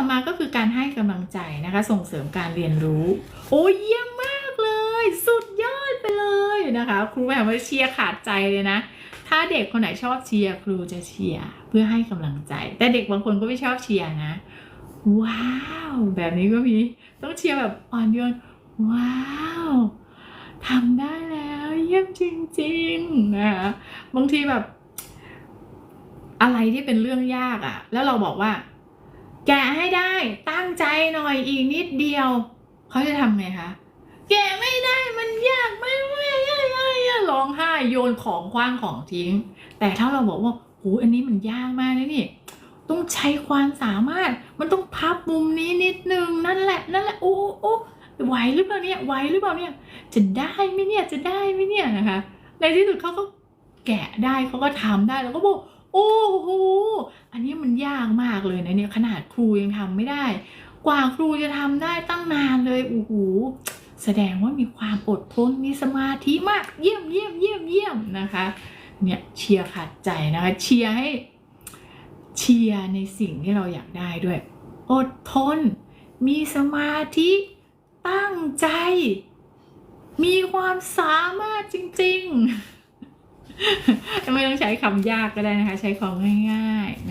ต่อมาก็คือการให้กำลังใจนะคะ ส่งเสริมการเรียนรู้ โอ้ยเยี่ยมมากเลย สุดยอดไปเลยนะคะ ครูแบบว่าเชียร์ขาดใจเลยนะ ถ้าเด็กคนไหนชอบเชียร์ครูจะเชียร์เพื่อให้กำลังใจ แต่เด็กบางคนก็ไม่ชอบเชียร์นะ ว้าว แบบนี้ก็มีต้องเชียร์แบบอ่อนโยนว้าวทำได้แล้วเยี่ยมจริงๆนะคะบางทีแบบ อะไรที่เป็นเรื่องยากอะ่ะ แล้วเราบอกว่า แกะให้ได้ตั้งใจหน่อยอีกนิดเดียว เขาจะทำไงคะแกะไม่ได้มันยากไม่ไม่ไม่ไม่ร้องไห้โยนของคว้างของทิ้ง แต่ถ้าเราบอกว่าโหอันนี้มันยากมากนะนี่ ต้องใช้ความสามารถมันต้องพับมุมนี้นิดนึงนั่นแหละนั่นแหละโอ้โอ้ไหวหรือเปล่าเนี่ยไหวหรือเปล่าเนี่ยจะได้ไหมเนี่ยจะได้ไหมเนี่ยนะคะ ในที่สุดเขาก็แกะได้เขาก็ทำได้แล้วก็บอก อ้โหอันนี้มันยากมากเลยนะเนี่ยขนาดครูยังทำไม่ได้ กว่าครูจะทำได้ตั้งนานเลยโอ้โหแสดงว่ามีความอดทนมีสมาธิมาก เยี่ยมเยี่ยมเยี่ยมเยี่ยมนะคะ เนี่ยเชียร์ขาดใจนะคะเชียร์ให้เชียร์ในสิ่งที่เราอยากได้ด้วย อดทน มีสมาธิ ตั้งใจ มีความสามารถจ ไม่ต้องใช้คำยากก็ได้นะคะ ใช้ของง่ายๆ